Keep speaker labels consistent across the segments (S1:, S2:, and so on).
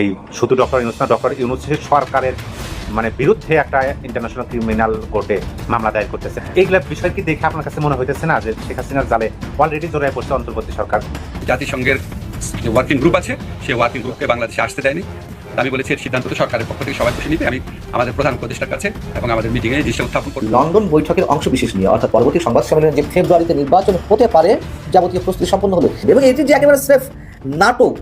S1: এই শুধু ডক্টর ইউনুস না ডক্টর ইউনুসের সরকারের মানে বিরুদ্ধে একটা ইন্টারন্যাশনাল ক্রিমিনাল কোর্টে মামলা দায়ের করতেছে। এইগুলা বিষয় কি দেখে আপনার কাছে মনে হইতেছে না যে শেখ হাসিনার জালে অলরেডি জড়ায় পড়ছে অন্তর্বর্তী সরকার?
S2: জাতিসংঘের যে ওয়ার্কিং গ্রুপ আছে সেই ওয়ার্কিং গ্রুপকে বাংলাদেশে আসতে দেয়নি। আমি বলেছি এর সিদ্ধান্ত তো সরকারের পক্ষ থেকে সবাই খুশি নিবে। আমি আমাদের প্রধান উপদেষ্টার কাছে এবং আমাদের মিটিংয়ে জিনিসটা উত্থাপন করব।
S3: লন্ডন বৈঠকের অংশ বিশেষ নিয়ে অর্থাৎ পরবর্তী সংবাদ সম্মেলনে যে ফেব্রুয়ারিতে নির্বাচন হতে পারে যাবতীয় প্রস্তুতি সম্পন্ন হলো। এবং এটি যে একেবারে স্রেফ নাটক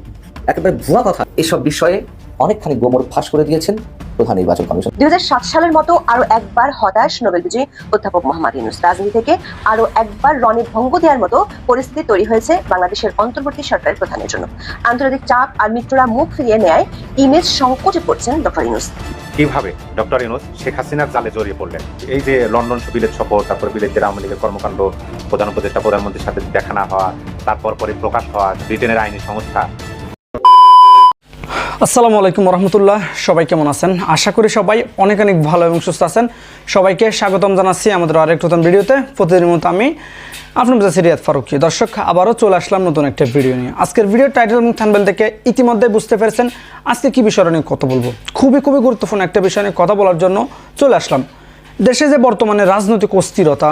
S3: একেবারে ভুয়া কথা। এসব বিষয়ে অনেকখানি গোমর ফাঁস করে দিয়েছেন প্রধান নির্বাচন কমিশন।
S4: দুই সালের মতো আরও একবার হতাশ নোবেল বিজয়ী অধ্যাপক মোহাম্মদ ইউনুস। রাজনীতি থেকে আরও একবার রণে ভঙ্গ দেওয়ার মতো পরিস্থিতি তৈরি হয়েছে বাংলাদেশের অন্তর্বর্তী সরকারের প্রধানের জন্য। আন্তর্জাতিক চাপ আর মিত্ররা মুখ ফিরিয়ে নেয় ইমেজ সংকটে পড়ছেন ডক্টর ইউনুস।
S1: কীভাবে? ডক্টর ইউনুস শেখ হাসিনার জালে জড়িয়ে পড়লেন। এই যে লন্ডন বিলেত সফর তারপর বিলেতের আওয়ামী লীগের কর্মকাণ্ড প্রধান উপদেষ্টা প্রধানমন্ত্রীর সাথে দেখা না হওয়া তারপর পরে প্রকাশ হওয়া ব্রিটেনের আইনি সংস্থা
S5: আসসালামু আলাইকুম রহমতুল্লাহ সবাই কেমন আছেন? আশা করি সবাই অনেক অনেক ভালো এবং সুস্থ আছেন। সবাইকে স্বাগতম জানাচ্ছি আমাদের আরেক নতুন ভিডিওতে। প্রতিদিনের মতো আমি আপনার কাছে রিয়াদ ফারুকি। দর্শক, আবারও চলে আসলাম নতুন একটা ভিডিও নিয়ে। আজকের ভিডিও টাইটেল এবং থানবেল থেকে ইতিমধ্যে বুঝতে পেরেছেন আজকে কী বিষয় নিয়ে কথা বলব। খুবই খুবই গুরুত্বপূর্ণ একটা বিষয় নিয়ে কথা বলার জন্য চলে আসলাম। দেশে যে বর্তমানে রাজনৈতিক অস্থিরতা,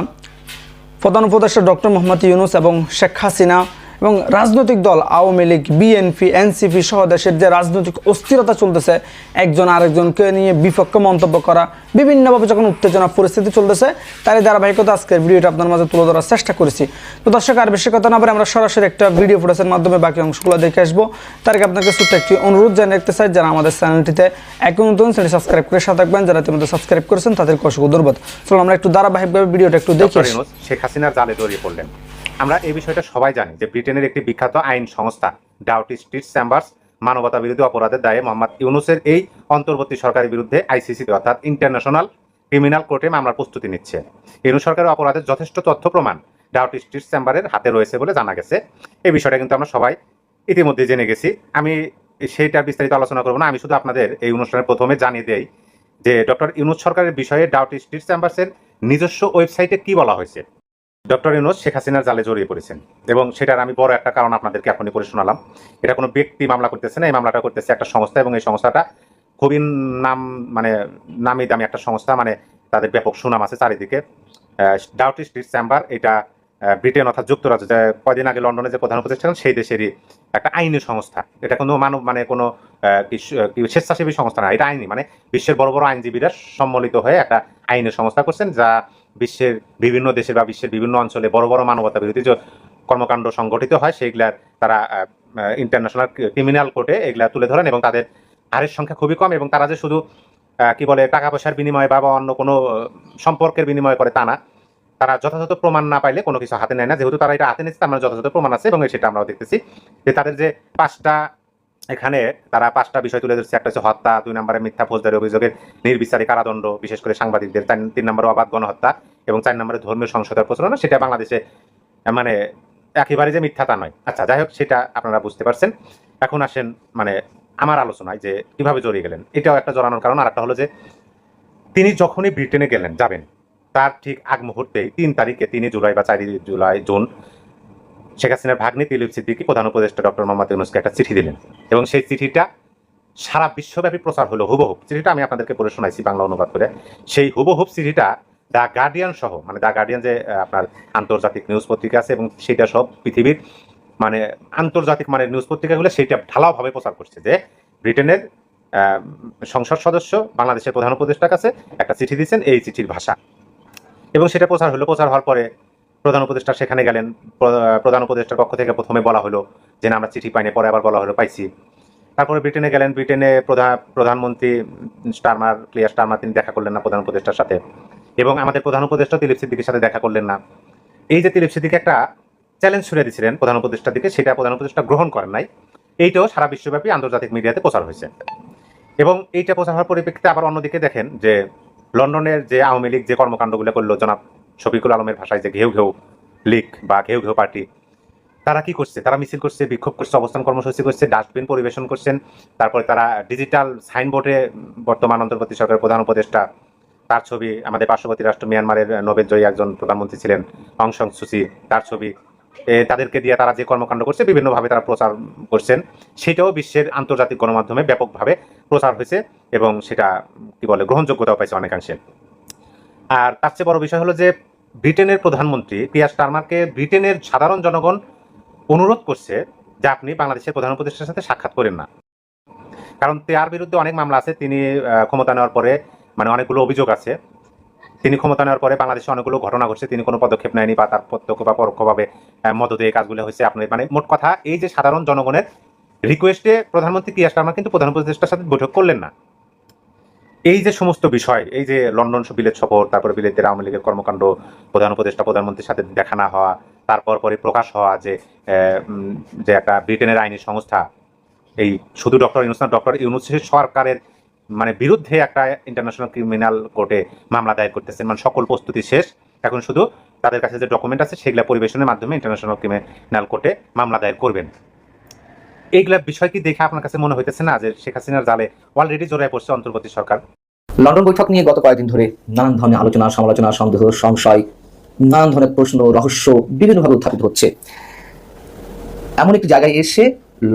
S5: প্রধান উপদেষ্টা ডক্টর মোহাম্মদ ইউনুস এবং শেখ হাসিনা এবং রাজনৈতিক দল আওয়ামী লীগ বিএনপি এনসিপি সহ দেশের যে রাজনৈতিক অস্থিরতা চলতেছে, একজন আরেকজনকে নিয়ে বিপক্ষ মন্তব্য করা, বিভিন্নভাবে যখন উত্তেজনা, পরিস্থিতি চলতেছে, তারই ধারাবাহিকতা আজকের ভিডিওটা আপনার মাঝে তুলে ধরার চেষ্টা করেছি। তো দর্শক, আর বেশি কথা না বলে আমরা সরাসরি একটা ভিডিও ফুটেজের মাধ্যমে বাকি অংশগুলো দেখে আসব। তার আগে আপনাকে ছোট্ট একটি অনুরোধ জানিয়ে রাখতে চাই, যারা আমাদের চ্যানেলটিতে এক নতুন চ্যানেল সাবস্ক্রাইব করে সাথে থাকবেন। যারা ইতিমধ্যে সাবস্ক্রাইব করেছেন তাদের অসংখ্য ধন্যবাদ। চলো আমরা একটু ধারাবাহিকভাবে ভিডিওটা একটু দেখে।
S1: শেখ হাসিনার জালে জড়িয়ে পড়লেন। আমরা এই বিষয়টা সবাই জানি যে ব্রিটেনের একটি বিখ্যাত আইন সংস্থা, ডাউটি স্ট্রিট চেম্বার্স মানবতা বিরোধী অপরাধের দায়ে মোহাম্মদ ইউনুসের এই অন্তর্বর্তী সরকারের বিরুদ্ধে আইসিসি অর্থাৎ ইন্টারন্যাশনাল ক্রিমিনাল কোর্টে মামলার প্রস্তুতি নিচ্ছে। ইউনুস সরকারের অপরাধের যথেষ্ট তথ্য প্রমাণ ডাউটি স্ট্রিট চেম্বারের হাতে রয়েছে বলে জানা গেছে। এই বিষয়টা কিন্তু আমরা সবাই ইতিমধ্যে জেনে গেছি। আমি সেইটা বিস্তারিত আলোচনা করব না, আমি শুধু আপনাদের এই অনুষ্ঠানের প্রথমে জানিয়ে দেই যে ডক্টর ইউনুস সরকারের বিষয়ে ডাউটি স্ট্রিট চেম্বার্সের নিজস্ব ওয়েবসাইটে কি বলা হয়েছে। ডক্টর ইউনুস শেখ হাসিনার জালে জড়িয়ে পড়েছেন। এবং সেটার আমি বড় একটা কারণ আপনাদেরকে এখনই পড়ে শোনালাম। এটা কোনো ব্যক্তি মামলা করতেছে না, এই মামলাটা করতেছে একটা সংস্থা এবং এই সংস্থাটা খুবই নাম মানে নামি দামি একটা সংস্থা মানে তাদের ব্যাপক সুনাম আছে চারিদিকে। ডাউটি স্ট্রিট চেম্বার এটা ব্রিটেন অর্থাৎ যুক্তরাজ্য, যে কয়দিন আগে লন্ডনে যে প্রধান উপদেষ্টা ছিলেন, সেই দেশেরই একটা আইনি সংস্থা। এটা কোনো মানব মানে কোনো স্বেচ্ছাসেবী সংস্থা না, এটা আইনি মানে বিশ্বের বড় বড় আইনজীবীরা সম্মিলিত হয়ে একটা আইনি সংস্থা করছেন, যা বিশ্বের বিভিন্ন দেশের বা বিশ্বের বিভিন্ন অঞ্চলে বড় বড় মানবতা বিরোধী যে কর্মকাণ্ড সংগঠিত হয়, সেইগুলার তারা ইন্টারন্যাশনাল ক্রিমিনাল কোর্টে এগুলা তুলে ধরেন এবং তাদের হারের সংখ্যা খুবই কম এবং তারা যে শুধু কি বলে টাকা পয়সার বিনিময়ে বা অন্য কোনো সম্পর্কের বিনিময়ে করে তা না, তারা যথাযথ প্রমাণ না পাইলে কোনো কিছু হাতে নেয় না। যেহেতু তারা এটা হাতে নিচ্ছে তার মানে যথাযথ প্রমাণ আছে এবং সেটা আমরাও দেখতেছি যে তাদের যে পাঁচটা এখানে তারা পাঁচটা বিষয় তুলে ধরছে। একটা হচ্ছে হত্যা, দুই নম্বরে মিথ্যা ফৌজদারি অভিযোগের নির্বিচারী কারাদণ্ড, বিশেষ করে সাংবাদিকদের। তিন নম্বরে অবাধ গণহত্যা এবং চার নম্বরে ধর্মীয় সংসদের প্রচলন, সেটা বাংলাদেশে মানে একেবারে যে মিথ্যা তা নয়। আচ্ছা যাই হোক, সেটা আপনারা বুঝতে পারছেন। এখন আসেন মানে আমার আলোচনায় যে কীভাবে জড়িয়ে গেলেন, এটাও একটা জড়ানোর কারণ। আর একটা হলো যে, তিনি যখনই ব্রিটেনে গেলেন, যাবেন, তার ঠিক আগ মুহূর্তেই তিন তারিখে তিনই জুলাই বা চারই জুলাই, জুন শেখ হাসিনার ভাগ্নি তিলিপ সিদ্দিকি প্রধান উপদেষ্টা ডক্টর মোহাম্মদ ইউনুসকে একটা চিঠি দিলেন। এবং সেই চিঠিটা সারা বিশ্বব্যাপী প্রচার হলো হুবহুব চিঠিটা আমি আপনাদেরকে পড়ে শোনাইছি, বাংলা অনুবাদ করে। সেই হুবহুব চিঠিটা দ্য গার্ডিয়ান সহ মানে দ্য গার্ডিয়ান যে আপনার আন্তর্জাতিক নিউজ পত্রিকা আছে এবং সেটা সব পৃথিবীর মানে আন্তর্জাতিক মানে নিউজ পত্রিকাগুলো সেইটা ঢালাওভাবে প্রচার করছে যে ব্রিটেনের সংসদ সদস্য, বাংলাদেশের প্রধান উপদেষ্টার কাছে একটা চিঠি দিয়েছেন, এই চিঠির ভাষা। এবং সেটা প্রচার হলো, প্রচার হওয়ার পরে প্রধান উপদেষ্টা সেখানে গেলেন। প্রধান উপদেষ্টার পক্ষ থেকে প্রথমে বলা হলো যে না, আমরা চিঠি পাইনি, পরে আবার বলা হলো, পাইছি। তারপরে ব্রিটেনে গেলেন। ব্রিটেনে প্রধান প্রধানমন্ত্রী স্টারমার, ক্লিয়ার স্টারমার, তিনি দেখা করলেন না প্রধান উপদেষ্টার সাথে। এবং আমাদের প্রধান উপদেষ্টা দিলীপ সিদ্দিকের সাথে দেখা করলেন না। এই যে দিলীপ সিদ্দিক একটা চ্যালেঞ্জ ছুড়ে দিয়েছিলেন প্রধান উপদেষ্টার দিকে, সেটা প্রধান উপদেষ্টা গ্রহণ করেন নাই। এইটাও সারা বিশ্বব্যাপী আন্তর্জাতিক মিডিয়াতে প্রচার হয়েছে। এবং এইটা প্রচার হওয়ার পরিপ্রেক্ষিতে আবার অন্যদিকে দেখেন যে লন্ডনের যে আওয়ামী লীগ যে কর্মকাণ্ডগুলো করল, জনাব শফিকুল আলমের ভাষায় যে ঘেউ ঘেউ লীগ বা ঘেউ ঘেউ পার্টি, তারা কি করছে? তারা মিছিল করছে, বিক্ষোভ করছে, অবস্থান কর্মসূচি করছে, ডাস্টবিন পরিবেশন করছেন তারপরে তারা ডিজিটাল সাইনবোর্ডে বর্তমান অন্তর্বর্তী সরকারের প্রধান উপদেষ্টা, তার ছবি, আমাদের পার্শ্ববর্তী রাষ্ট্র মিয়ানমারের নোবেল জয়ী একজন প্রধানমন্ত্রী ছিলেন, অং সান সুচি তার ছবি। তাদেরকে দিয়ে তারা যে কর্মকাণ্ড করছে, বিভিন্নভাবে তারা প্রচার করছেন। সেটাও বিশ্বের আন্তর্জাতিক গণমাধ্যমে ব্যাপকভাবে প্রচার হয়েছে এবং সেটা, কি বলে, গ্রহণযোগ্যতাও পাইছে অনেকাংশে। আর তার চেয়ে বড় বিষয় হলো যে ব্রিটেনের প্রধানমন্ত্রী পিয়ার স্টারমারকে ব্রিটেনের সাধারণ জনগণ অনুরোধ করছে যে আপনি বাংলাদেশের প্রধান উপদেষ্টার সাথে সাক্ষাৎ করেন না। কারণ তার বিরুদ্ধে অনেক মামলা আছে, তিনি ক্ষমতা নেওয়ার পরে মানে অনেকগুলো অভিযোগ আছে। তিনি ক্ষমতা নেওয়ার পরে বাংলাদেশে অনেকগুলো ঘটনা ঘটছে, তিনি কোনো পদক্ষেপ নেয়নি বা তার প্রত্যক্ষ বা পরোক্ষভাবে মদতে এই কাজগুলো হয়েছে আপনি মানে মোট কথা এই যে সাধারণ জনগণের রিকোয়েস্টে প্রধানমন্ত্রী কিয়ার স্টারমার কিন্তু প্রধান উপদেষ্টার সাথে বৈঠক করলেন না। এই যে সমস্ত বিষয়, এই যে লন্ডন বিলেত সফর, তারপরে বিলেতের আওয়ামী লীগের কর্মকাণ্ড, প্রধান উপদেষ্টা, প্রধানমন্ত্রীর সাথে দেখা না হওয়া, তারপর পরে প্রকাশ হওয়া যে যে একটা ব্রিটেনের আইনি সংস্থা, এই শুধু ডক্টর ইউনুস ডক্টর ইউনুসের সরকারের মানে বিরুদ্ধে একটা ইন্টারন্যাশনাল ক্রিমিনাল কোর্টে মামলা দায়ের করতেছেন। মানে সকল প্রস্তুতি শেষ। এখন শুধু তাদের কাছে যে ডকুমেন্ট আছে, সেগুলা পরিবেশনের মাধ্যমে ইন্টারন্যাশনাল ক্রিমিনাল কোর্টে মামলা দায়ের করবেন। এইগুলা বিষয় কি দেখে আপনার কাছে মনে হইতেছে না যে শেখ হাসিনার জালে অলরেডি জোড়ায় পড়ছে অন্তর্বর্তী সরকার?
S3: লন্ডন বৈঠক নিয়ে গত কয়েকদিন ধরে নানান ধরনের আলোচনা, সমালোচনা, সন্দেহ, সংশয়, নানান ধরনের প্রশ্ন, রহস্য বিভিন্নভাবে উত্থাপিত হচ্ছে। এমন একটি জায়গায় এসে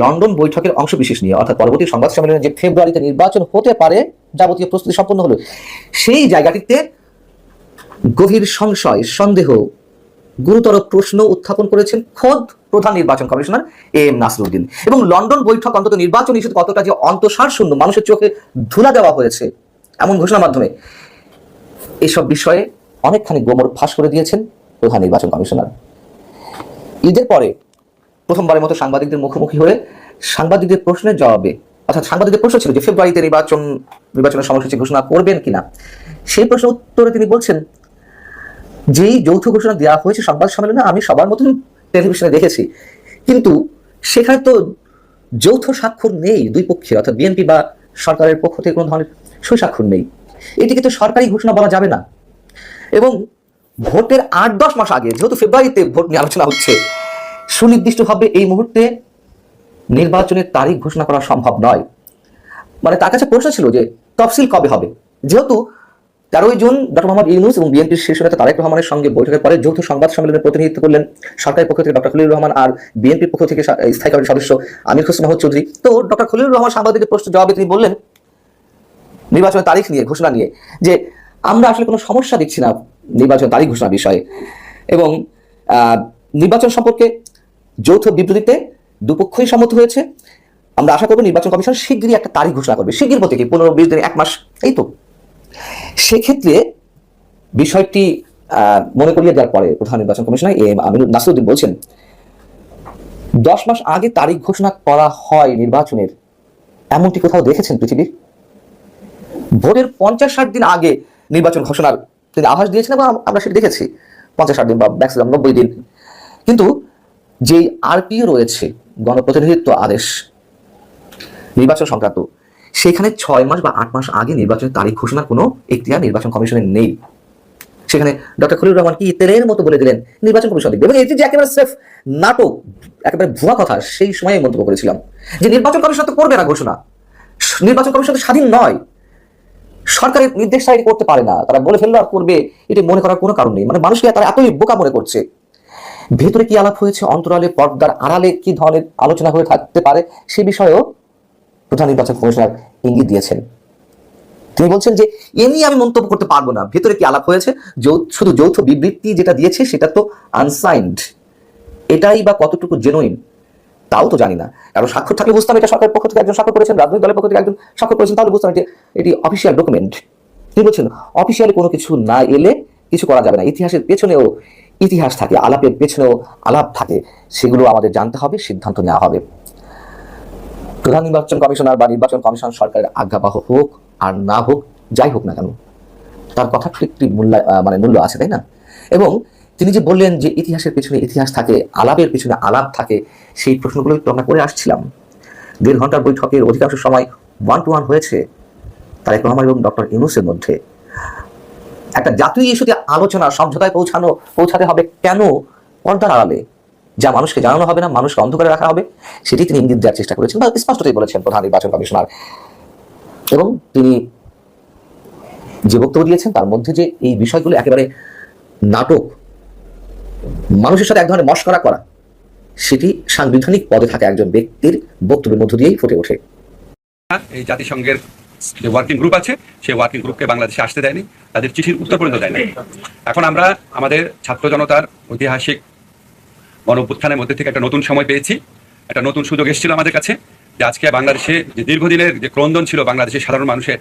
S3: লন্ডন বৈঠকের অংশ বিশেষ নিয়ে, অর্থাৎ পরবর্তী সংবাদ সম্মেলনে যে ফেব্রুয়ারিতে নির্বাচন হতে পারে, যাবতীয় প্রস্তুতি সম্পন্ন হলো, সেই জায়গাটিতে গভীর সংশয়, সন্দেহ গুরুতর প্রশ্ন উত্থাপন করেছেন খোদ প্রধান নির্বাচন কমিশনার এ এম নাসরুদ্দিন। এবং লন্ডন বৈঠক অন্তত নির্বাচন ইস্যুতে কতটা যে অন্তঃসার শূন্য মানুষের চোখে ধুলা দেওয়া হয়েছে, এমন ঘোষণার মাধ্যমে এসব বিষয়ে অনেকখানি গোমর ফাঁস করে দিয়েছেন প্রধান নির্বাচন কমিশনার। ঈদের পরে প্রথমবারের মতো সাংবাদিকদের মুখোমুখি হয়ে সাংবাদিকদের প্রশ্নের জবাবে, অর্থাৎ সাংবাদিকদের প্রশ্ন ছিল যে ফেব্রুয়ারিতে নির্বাচন, নির্বাচনের সময়সূচি ঘোষণা করবেন কিনা? সেই প্রশ্ন উত্তরে তিনি বলছেন যেই যৌথ ঘোষণা দেওয়া হয়েছে সংবাদ সম্মেলনে, আমি সবার মতন টেলিভিশনে দেখেছি। কিন্তু সেখানে তো যৌথ স্বাক্ষর নেই দুই পক্ষে অর্থাৎ বিএনপি বা সরকারের পক্ষ থেকে কোনো ধরনের সই স্বাক্ষর নেই। এটিকে তো সরকারি ঘোষণা বলা যাবে না। এবং ভোটের আট দশ মাস আগে, যেহেতু ফেব্রুয়ারিতে ভোট নিয়ে আলোচনা হচ্ছে, সুনির্দিষ্টভাবে এই মুহূর্তে নির্বাচনের তারিখ ঘোষণা করা সম্ভব নয়। মানে তার কাছে প্রশ্ন ছিল যে তফসিল কবে হবে? যেহেতু তেরোই জুন ডক্টর মোহাম্মদ ইউনুস এবং বিএনপির শীর্ষ নেতা তারেক রহমানের সঙ্গে বৈঠকের পরে যৌথ সংবাদ সম্মেলনে প্রতিনিধিত্ব করলেন সরকারের পক্ষ থেকে ডক্টর খলিলুর রহমান আর বিএনপির পক্ষ থেকে স্থায়ী সদস্য আমির হোসেন মাহমুদ চৌধুরী। তো ডক্টর খলিলুর রহমান সাংবাদিকের প্রশ্ন জবাবে তিনি বললেন, নির্বাচনের তারিখ নিয়ে, ঘোষণা নিয়ে, যে আমরা আসলে কোনো সমস্যা দেখছি না নির্বাচনের তারিখ ঘোষণা বিষয়ে এবং নির্বাচন সম্পর্কে যৌথ বিবৃতিতে দুপক্ষই সম্মত হয়েছে। আমরা আশা করব নির্বাচন কমিশন শীঘ্রই একটা তারিখ ঘোষণা করবে। শীঘ্র বলতে পনেরো, বিশ দিন, এক মাস, এই তো। সেক্ষেত্রে বিষয়টি মনে করিয়ে দেওয়ার পরে প্রধান নির্বাচন commissioner A M Aminul Nasruddin বলছেন, দশ মাস আগে তারিখ ঘোষণা করা হয় নির্বাচনের। এমনটি কোথাও দেখেছেন পৃথিবীর? ভোটের পঞ্চাশ ষাট দিন আগে নির্বাচন ঘোষণার তিনি আভাস দিয়েছেন এবং আমরা সেটা দেখেছি। পঞ্চাশ ষাট দিন বা ম্যাক্সিমাম নব্বই দিন। কিন্তু যেই আরপিও রয়েছে, গণপ্রতিনিধিত্ব আদেশ, নির্বাচন সংক্রান্ত সেখানে ছয় মাস বা আট মাস আগে নির্বাচনের তারিখ ঘোষণার কোনো এখতিয়ার নির্বাচন কমিশনের নেই। সেখানে ডক্টর খলিল রহমান কি তেলের মতো বলে দিলেন? নির্বাচন কমিশন দেখবে। এবং এটি যে একেবারে সেফ নাটক, একেবারে ভুয়া কথা, সেই সময়ে মন্তব্য করেছিলাম। যে নির্বাচন কমিশন তো করবে না ঘোষণা। নির্বাচন কমিশন তো স্বাধীন নয়। সরকারের নির্দেশ ছাড়া করতে পারে না। তারা বলে ফেলল আর করবে, এটি মনে করার কোনো কারণ নেই। মানে মানুষকে তারা এতই বোকা মনে করছে? ভেতরে কি আলাপ হয়েছে? অন্তরালে, পর্দার আড়ালে কি ধরনের আলোচনা হয়ে থাকতে পারে? সে বিষয়েও প্রধান নির্বাচন কমিশনার ইঙ্গিত দিয়েছেন। তিনি বলছেন যে, এ নিয়ে আমি মন্তব্য করতে পারব না। ভেতরে কি আলাপ হয়েছে? শুধু যৌথ বিবৃতি যেটা দিয়েছে সেটা তো আনসাইন্ড এটাই বা কতটুকু জেনুইন তাও তো জানি না। কারণ স্বাক্ষর থাকলে বুঝতাম এটা সরকারের পক্ষ থেকে একজন স্বাক্ষর করেছেন, রাজনৈতিক দলের পক্ষ থেকে একজন স্বাক্ষর করেছেন, তাহলে বুঝতাম এটি এটি অফিসিয়াল ডকুমেন্ট তিনি বলছেন অফিসিয়ালি কোনো কিছু না এলে কিছু করা যাবে না। ইতিহাসের পেছনেও ইতিহাস থাকে, আলাপের পেছনেও আলাপ থাকে। সেগুলো আমাদের জানতে হবে, সিদ্ধান্ত নেওয়া হবে। প্রধান নির্বাচন কমিশনার বা নির্বাচন কমিশন সরকারের আজ্ঞাবাহ হোক আর না হোক, যাই হোক না কেন, তার কথা একটি মূল্য মানে মূল্য আছে, তাই না? এবং তিনি যে বললেন যে ইতিহাসের পিছনে ইতিহাস থাকে, আলাপের পিছনে আলাপ থাকে, সেই প্রশ্নগুলোই তো আমরা করে আসছিলাম। দেড় ঘণ্টার বৈঠকের অধিকাংশ সময় ওয়ান টু ওয়ান হয়েছে, তারেক রহমান এবং ডক্টর ইউনুসের মধ্যে। একটা জাতীয় ইস্যুতে আলোচনা, সমঝোতায় পৌঁছানো, পৌঁছাতে হবে কেন? পর্দার আড়ালে। যা মানুষকে জানানো হবে না, মানুষকে অন্ধকারে রাখা হবে, সেটি তিনি ইঙ্গিত দেওয়ার চেষ্টা করেছেন বা স্পষ্টতই বলেছেন প্রধান নির্বাচন কমিশনার। এবং তিনি যে বক্তব্য দিয়েছেন, তার মধ্যে যে এই বিষয়গুলো একেবারে নাটক, মানুষের সাথে এক ধরনের মস্করা করা, সেটি সাংবিধানিক পদে থাকা একজন ব্যক্তির বক্তব্যের মধ্য দিয়েই ফুটে ওঠে।
S2: এই জাতিসংঘের যে ওয়ার্কিং গ্রুপ আছে, সেই ওয়ার্কিং গ্রুপকে বাংলাদেশে আসতে দেয়নি, তাদের চিঠির উত্তর পর্যন্ত দেয়নি। এখন আমরা আমাদের ছাত্র জনতার ঐতিহাসিক গণ মধ্যে থেকে একটা নতুন সময় পেয়েছি। একটা নতুন সুযোগ এসেছিল আমাদের কাছে যে আজকে বাংলাদেশে যে দীর্ঘদিনের যে ক্রন্দন ছিল বাংলাদেশের সাধারণ মানুষের,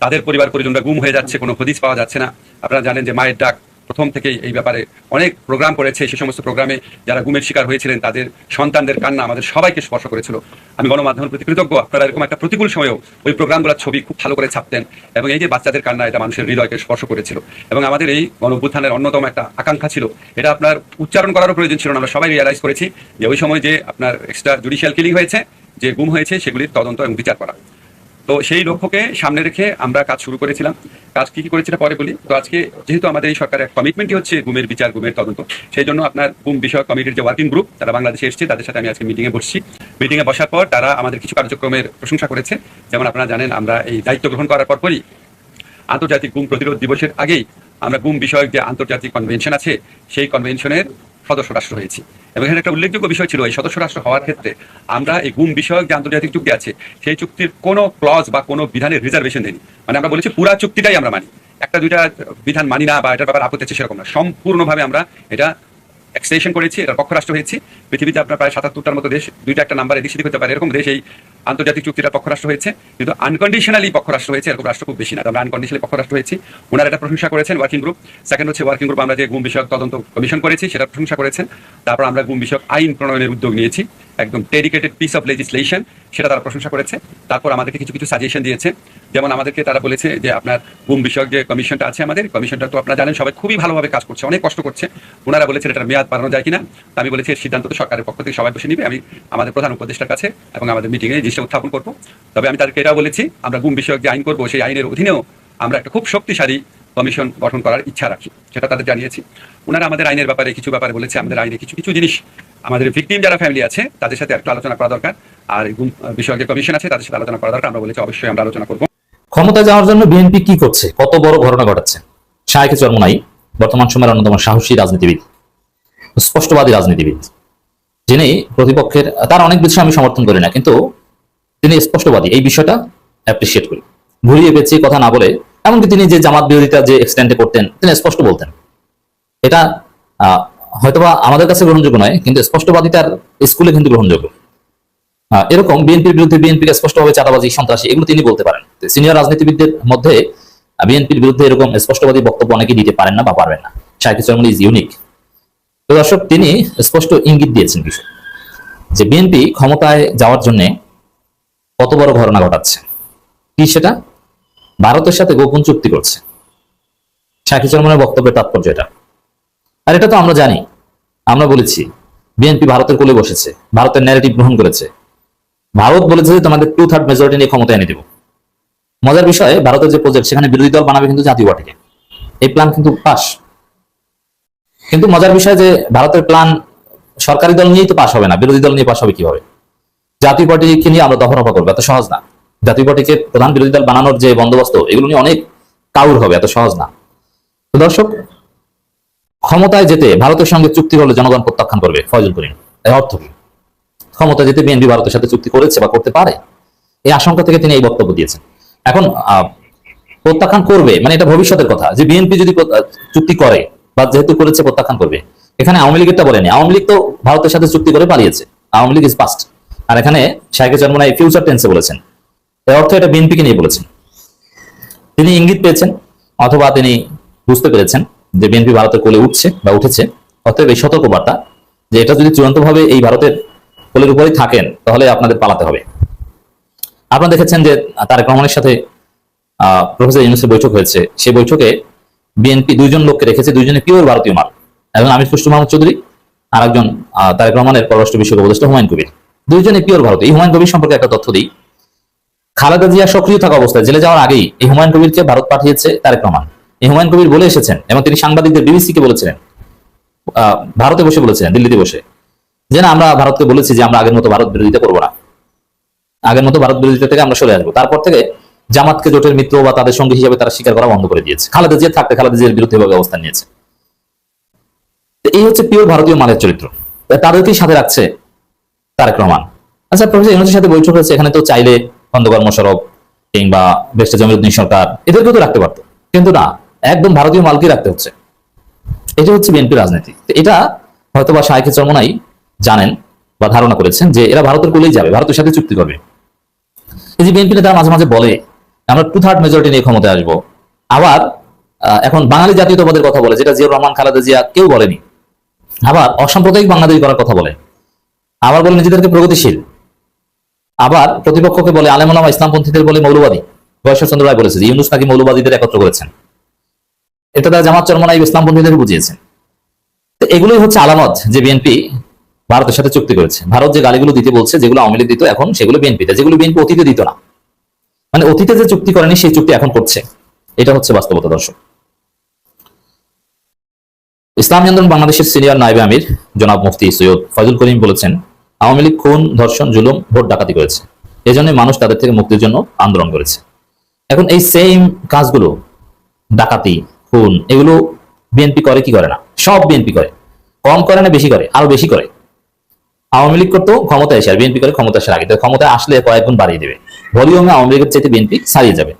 S2: তাদের পরিবার পরিজনরা গুম হয়ে যাচ্ছে, কোনো হদিস পাওয়া যাচ্ছে না। আপনারা জানেন যে মায়ের ডাক প্রথম থেকেই এই ব্যাপারে অনেক প্রোগ্রাম করেছে। সেই সমস্ত প্রোগ্রামে যারা গুমের শিকার হয়েছিলেন, তাদের সন্তানদের কান্না আমাদের সবাইকে স্পর্শ করেছিল। আমি গণমাধ্যমের প্রতি কৃতজ্ঞ। আপনারা এরকম একটা প্রতিকূল সময়েও ওই প্রোগ্রামগুলোর ছবি খুব ভালো করে ছাপতেন এবং এই যে বাচ্চাদের কান্না, এটা মানুষের হৃদয়কে স্পর্শ করেছিল। এবং আমাদের এই গণ অভ্যুত্থানের অন্যতম একটা আকাঙ্ক্ষা ছিল। এটা আপনার উচ্চারণ করারও প্রয়োজন ছিল না। আমরা সবাই রিয়ালাইজ করেছি যে ওই সময় যে আপনার এক্সট্রা জুডিশিয়াল কিলিং হয়েছে, যে গুম হয়েছে, সেগুলির তদন্ত এবং বিচার করা। তো সেই লক্ষ্যকে সামনে রেখে আমরা কাজ শুরু করেছিলাম। কাজ কি কি করেছিল পরে বলি। তো আজকে যেহেতু আমাদের এই সরকারের কমিটমেন্টই হচ্ছে গুমের বিচার, গুমের তদন্ত, সেই জন্য আপনার গুম বিষয়ক কমিটির যে ওয়ার্কিং গ্রুপ তারা বাংলাদেশে এসেছে, তাদের সাথে আমি আজকে মিটিংয়ে বসছি। মিটিংয়ে বসার পর তারা আমাদের কিছু কার্যক্রমের প্রশংসা করেছে। যেমন আপনারা জানেন, আমরা এই দায়িত্ব গ্রহণ করার পর পরপরই আন্তর্জাতিক গুম প্রতিরোধ দিবসের আগেই আমরা গুম বিষয়ক যে আন্তর্জাতিক কনভেনশন আছে, সেই কনভেনশনের সদস্য রাষ্ট্র হয়েছি। এবং এখানে একটা উল্লেখযোগ্য বিষয় ছিল, এই সদস্য রাষ্ট্র হওয়ার ক্ষেত্রে আমরা এই গুম বিষয়ক যে আন্তর্জাতিক চুক্তি আছে, সেই চুক্তির কোনো ক্লজ বা কোনো বিধানের রিজার্ভেশন দেয়নি। মানে আমরা বলেছি পুরা চুক্তিটাই আমরা মানি। একটা, দুইটা বিধান মানি না বা এটার ব্যাপারে আপত্তি আছে সেরকম না। সম্পূর্ণভাবে আমরা এটা এক্সটেনশন করেছি, এটা পক্ষ রাষ্ট্র হয়েছি। পৃথিবীতে আপনার প্রায় সাতাত্তরটার মতো দেশ, দুইটা একটা নাম্বার এদিক সেদিক হতে পারে। এরকম দেশ এই আন্তর্জাতিক চুক্তিটা পক্ষরাষ্ট্র হয়েছে, কিন্তু আনকন্ডিশনালি পক্ষরাষ্ট্র হয়েছে, এরকম রাষ্ট্র খুব বেশি না। আমরা আনকন্ডিশনালি পক্ষরাষ্ট্র হয়েছি। ওনারা এটা প্রশংসা করেছেন ওয়ার্কিং গ্রুপ সেকেন্ড হচ্ছে ওয়ার্কিং গ্রুপ আমরা যে গুম বিষয়ক তদন্ত কমিশন করেছি, সেটা প্রশংসা করেছেন। তারপর আমরা গুম বিষয়ক আইন প্রণয়নের উদ্যোগ নিয়েছি। একদম ডেডিকেটেড পিস অফ লেজিসলেশন সেটা তারা প্রশংসা করেছে। তারপর আমাদেরকে কিছু কিছু সাজেশন দিয়েছে। যেমন আমাদেরকে তারা বলেছে যে, আপনার গুম বিষয়ক যে কমিশনটা আছে আমাদের কমিশনটা তো আপনারা জানেন, সবাই খুবই ভালোভাবে কাজ করছে, অনেক কষ্ট করছে। ওনারা বলেছেন, এটার মেয়াদ বাড়ানো যায় কিনা? আমি বলেছি, এর সিদ্ধান্ত তো সরকারের পক্ষ থেকে সবাই বসে নিবে। আমি, আমাদের প্রধান উপদেষ্টার কাছে এবং আমাদের মিটিংয়ে জিনিসটা উত্থাপন করব। তবে আমি তাদেরকে এটাও বলেছি, আমরা গুম বিষয়ক যে আইন করব, সেই আইনের অধীনেও আমরা একটা খুব শক্তিশালী কমিশন গঠন করার ইচ্ছা রাখি, সেটা তাদের জানিয়েছি। ওনারা আমাদের আইনের ব্যাপারে কিছু ব্যাপারে বলেছে, আমাদের আইনে কিছু কিছু জিনিস, আমাদের ভিকটিম যারা ফ্যামিলি আছে, তাদের সাথে একটু আলোচনা করা দরকার। আর এই যে কমিশন আছে, তাদের সাথে আলোচনা করা দরকার। আমরা বলেছি, অবশ্যই আমরা আলোচনা করব।
S6: ক্ষমতা যাওয়ার জন্য বিএনপি কি করছে? কত বড় ঘটনা ঘটাচ্ছে? শাহেকে চরমনাই, বর্তমান সময়ের অন্যতম সাহসী রাজনীতিবিদ, স্পষ্টবাদী রাজনীতিবিদ, যিনি প্রতিপক্ষের, তার অনেক বিষয় আমি সমর্থন করি না, কিন্তু তিনি স্পষ্টবাদী। এই বিষয়টা অ্যাপ্রিসিয়েট করি। ঘুরিয়ে পেঁচিয়ে কথা না বলে এমনকি তিনি যে জামাত বিরোধিতা যে এক্সটেন্ডে করতেন, তিনি স্পষ্ট বলতেন। এটা হয়তোবা আমাদের কাছে গ্রহণযোগ্য নয়, কিন্তু স্পষ্টবাদিতার স্কুলে কিন্তু গ্রহণযোগ্য। এরকম বিএনপির বিরুদ্ধে বিএনপিকে স্পষ্টভাবে চাঁদাবাজি, সন্ত্রাসী, এগুলো তিনি বলতে পারেন। সিনিয়র রাজনীতিবিদদের মধ্যে বিএনপির বিরুদ্ধে এরকম স্পষ্টবাদী বক্তব্য অনেকে দিতে পারেন না বা পারবেন না। শাহিদ চরমনি ইজ ইউনিক তো দর্শক, তিনি স্পষ্ট ইঙ্গিত দিয়েছেন বিষয়। যে বিএনপি ক্ষমতায় যাওয়ার জন্য কত বড় ঘটনা ঘটাচ্ছে। কি সেটা? ভারতের সাথে গোপন চুক্তি করছে। শাকিব চরমনের বক্তব্যের তাৎপর্য এটা। আর এটা তো আমরা জানি। আমরা বলেছি, বিএনপি ভারতের কোলে বসেছে, ভারতের ন্যারেটিভ গ্রহণ করেছে। ভারত বলেছে যে তোমাদের টু থার্ড মেজরিটি নিয়ে ক্ষমতা এনে দেব। মজার বিষয়ে, ভারতের যে প্রজেক্ট সেখানে বিরোধী দল বানাবে কিন্তু জাতীয় পার্টিকে। এই প্ল্যান কিন্তু পাস। কিন্তু মজার বিষয় যে ভারতের প্ল্যান সরকারি দল নিয়েই তো পাস হবে না। বিরোধী দল নিয়ে পাস হবে কীভাবে? জাতীয় পার্টিকে নিয়ে আমরা দফারফা করব, এত সহজ না। জাতীয় পার্টিকে প্রধান বিরোধী দল বানানোর যে বন্দোবস্ত, এগুলো নিয়ে অনেক কাউর হবে, এত সহজ না। দর্শক, ক্ষমতায় যেতে ভারতের সঙ্গে চুক্তি হলে জনগণ প্রত্যাখ্যান করবে, ফয়জুল করিম। এর অর্থ কি? ক্ষমতা যেতে বিএনপি ভারতের সাথে চুক্তি করেছে বা করতে পারে, এই আশঙ্কা থেকে তিনি এই বক্তব্য দিয়েছেন। এখন প্রত্যাখ্যান করবে মানে এটা ভবিষ্যতের কথা, যে বিএনপি যদি চুক্তি করে বা যেহেতু করেছে প্রত্যাখ্যান করবে, এখানে আওয়ামী লীগেরটা বলেনি, আওয়ামী লীগ তো ভারতের সাথে চুক্তি করে পালিয়েছে, আওয়ামী লীগ ইজ পাস্ট আর এখানে শাহেকে চরমনাই ফিউচার টেন্সে বলেছেন এর অর্থ এটা বিএনপিকে নিয়ে বলেছেন। তিনি ইঙ্গিত পেয়েছেন অথবা তিনি বুঝতে পেরেছেন যে বিএনপি ভারতের কোলে উঠছে বা উঠেছে। অতএব এই সতর্কবার্তা যে এটা যদি চূড়ান্তভাবে এই ভারতের কোলের উপরেই থাকেন, তাহলে আপনাদের পালাতে হবে। আপনারা দেখেছেন যে তারেক রহমানের সাথে প্রফেসর ইউনুসের বৈঠক হয়েছে। সেই বৈঠকে বিএনপি দুইজন লোককে রেখেছে দুইজনে পিওর ভারতীয় মাল। একজন আমির খুশরু মাহমুদ চৌধুরী আর একজন তারেক রহমানের পররাষ্ট্র বিষয়ক উপদেষ্টা হুমায়ুন কবির। দুইজনে পিওর ভারতীয়। এই হুমায়ুন কবির সম্পর্কে একটা তথ্য দিই। খালেদা জিয়া সক্রিয় থাকা অবস্থায় জেলে যাওয়ার আগেই এই হুমায়ুন কবিরকে ভারত পাঠিয়েছে তারেক রহমান। এই হুমায়ুন কবির বলে এসেছেন এবং তিনি সাংবাদিকদের বিবিসি কে বলেছিলেন ভারতে বসে বলেছিলেন, দিল্লিতে বসে। যে না, আমরা ভারতকে বলেছি যে আমরা আগের মতো ভারত বিরোধিতা করব না। আগের মতো ভারত বিরোধিতা থেকে আমরা সরে আসব। তারপর থেকে জামাতকে জোটের মিত্র বা তাদের সঙ্গী হিসেবে তারা স্বীকার করা বন্ধ করে দিয়েছে। খালেদা জিয়া থাকতে খালেদা জিয়ার বিরুদ্ধে অবস্থান নিয়েছে। এই হচ্ছে পিওর ভারতীয় মানের চরিত্র। তাদেরকেই সাথে রাখছে তারেক রহমান। আচ্ছা প্রফেসর ইউনুসের সাথে বৈঠক হয়েছে। এখানে তো চাইলে খন্দকার মোশারফ কিংবা বেস্ট জমিরুদ্দিন সরকার, এদেরকেও তো রাখতে পারতো। কিন্তু না, একদম ভারতীয় মালকে রাখতে হচ্ছে। এটা হচ্ছে বিএনপি রাজনীতি। এটা হয়তো বা শাহেখ চরমনাই জানেন বা ধারণা করেছেন যে এরা ভারতের কোলেই যাবে, ভারতের সাথে চুক্তি করবে। এই যে বিএনপি নেতারা মাঝে মাঝে বলে, আমরা টু থার্ড মেজরিটি নিয়ে ক্ষমতায় আসব। আবার এখন বাঙালি জাতীয়তাবাদের কথা বলে, যেটা জিয়াউর রহমান, খালেদা জিয়া কেউ বলেনি। আবার অসাম্প্রদায়িক বাংলাদেশ করার কথা বলে। আবার বলে নিজেদেরকে প্রগতিশীল। আবার প্রতিপক্ষকে বলে আলেমুলামা ইসলামপন্থীদের বলে মৌলবাদী। বয়সচন্দ্র রায় বলেছে ইউনুস নাকি মৌলবাদীদের একত্র করেছেন। এটা তারা জামাত চরমনাই ইসলামপন্থীদের বুঝিয়েছেন। তো এগুলোই হচ্ছে আলামত যে বিএনপি ভারতের সাথে চুক্তি করেছে। ভারত যে গালিগুলো দিতে বলছে, যেগুলো আওয়ামী লীগ দিত, এখন সেগুলো বিএনপিতে যেগুলো বিএনপি অতীতে দিত না। মানে অতীতে যে চুক্তি করেনি, সেই চুক্তি এখন করছে। এটা হচ্ছে বাস্তবতা, দর্শক। ইসলামী আন্দোলন বাংলাদেশের সিনিয়র নাইবে আমির জনাব মুফতি সৈয়দ ফজল করিম বলেছেন আওয়ামী লীগ খুন, ধর্ষণ, জুলুম ভোট ডাকাতি করেছে। এজন্য মানুষ তাদের থেকে মুক্তির জন্য আন্দোলন করেছে। এখন এই সেম কাজগুলো, ডাকাতি, খুন, এগুলো বিএনপি করে কি করে না? সব বিএনপি করে। কম করে না, বেশি করে, আরও বেশি করে। আওয়ামী লীগ করতো ক্ষমতায় এসে, আর বিএনপি করে ক্ষমতা আসার আগে ক্ষমতায় আসলে কয়েক গুণ বাড়িয়ে দেবে। ভলিউমে আওয়ামী লীগের চাইতে বিএনপি ছাড়িয়ে যাবে।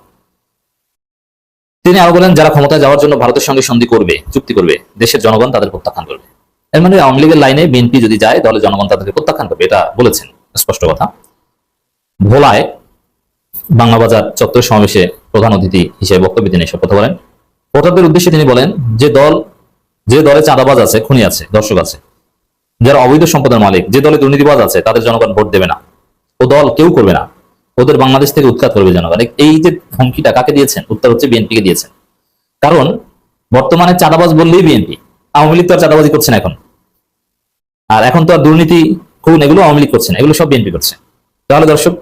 S6: তিনি আরও বলেন, যারা ক্ষমতায় যাওয়ার জন্য ভারতের সঙ্গে সন্ধি করবে, চুক্তি করবে, দেশের জনগণ তাদের প্রত্যাখ্যান করবে। এর মানে আওয়ামী লীগের লাইনে বিএনপি যদি যায়, তাহলে জনগণ তাদেরকে প্রত্যাখ্যান করবে। এটা বলেছেন, স্পষ্ট কথা। ভোলায় বাংলা বাজার চত্বর সমাবেশে প্রধান অতিথি হিসেবে বক্তব্য তিনি এসব কথা বলেন। ভোটারদের উদ্দেশ্যে তিনি বলেন, যে দল, যে দলে চাঁদাবাজ আছে, খুনি আছে, দর্শক আছে, যারা অবৈধ সম্পদের মালিক, যে দলে দুর্নীতিবাজ আছে, তাদের জনগণ ভোট দেবে না। ও দল কেউ করবে না। ওদের বাংলাদেশ থেকে উৎখাত করবে জনগণ। এই যে হুমকিটা কাকে দিয়েছেন? উত্তর হচ্ছে বিএনপিকে দিয়েছেন। কারণ বর্তমানে চাঁদাবাজ বললেই বিএনপি। আওয়ামী লীগ তো আর চাঁদাবাজি করছে না এখন। আর এখন তো আর দুর্নীতি, খুন এগুলো আওয়ামী লীগ করছে না, এগুলো সব বিএনপি করছে। তাহলে দর্শক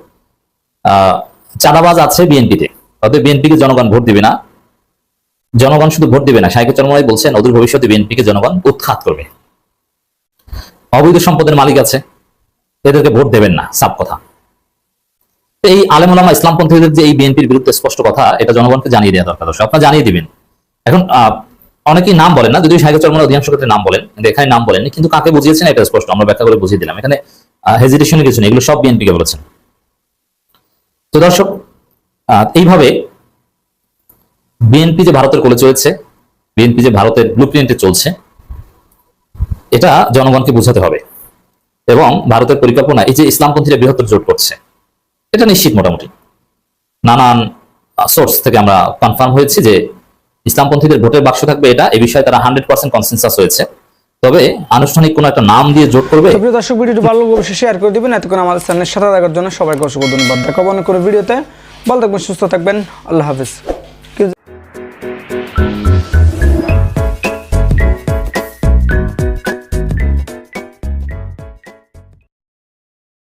S6: চাঁদাবাজ আছে বিএনপিতে, অতএব বিএনপিকে জনগণ ভোট দিবে না। জনগণ শুধু ভোট দিবে না সাইকে চরমাই বলছেন, অদূর ভবিষ্যতে বিএনপিকে জনগণ উৎখাত করবে। অবৈধ সম্পদের মালিক আছে, এদেরকে ভোট দেবেন না সাব কথা। এই আলেমুলামা ইসলামপন্থীদের যে এই বিএনপির বিরুদ্ধে স্পষ্ট কথা, এটা জনগণকে জানিয়ে দেওয়া দরকার আপনারা জানিয়ে দিবেন। এখন অনেকেই নাম বলেন না, যদিও সাহিত্য চর্মার অধিকাংশ ক্ষেত্রে নাম বলেন, কিন্তু এখানে নাম বলেন কিন্তু কাকে বুঝিয়েছেন এটা স্পষ্ট, আমরা ব্যাখ্যা করে বুঝিয়ে দিলাম। এখানে হেজিটেশনের কিছু নেই, এগুলো সব বিএনপিকে বলেছেন। তো দর্শক এইভাবে বিএনপি যে ভারতের কোলে চলেছে বিএনপি যে ভারতের ব্লু চলছে, এটা জনগণকে বোঝাতে হবে। এবং ভারতের পরিকল্পনা, এই যে ইসলামপন্থীরা বৃহত্তর জোট করছে, এটা নিশ্চিত মোটামুটি। নানান সোর্স থেকে আমরা কনফার্ম হয়েছি যে ইসলামপন্থীদের ভোটের বাক্স থাকবে এটা, এই বিষয়ে তারা হান্ড্রেড পার্সেন্ট কনসেন্সাস হয়েছে। তবে আনুষ্ঠানিক কোন একটা নাম দিয়ে জোট করবে?
S5: দর্শক, ভিডিওটি ভালো অবশ্যই শেয়ার করে দিবেন। এতক্ষণ আমাদের চ্যানেলের সাথে থাকার জন্য সবাইকে অসংখ্য ধন্যবাদ। দেখাবো অনেক করে ভিডিওতে ভালো থাকবেন, সুস্থ থাকবেন। আল্লাহ হাফিজ।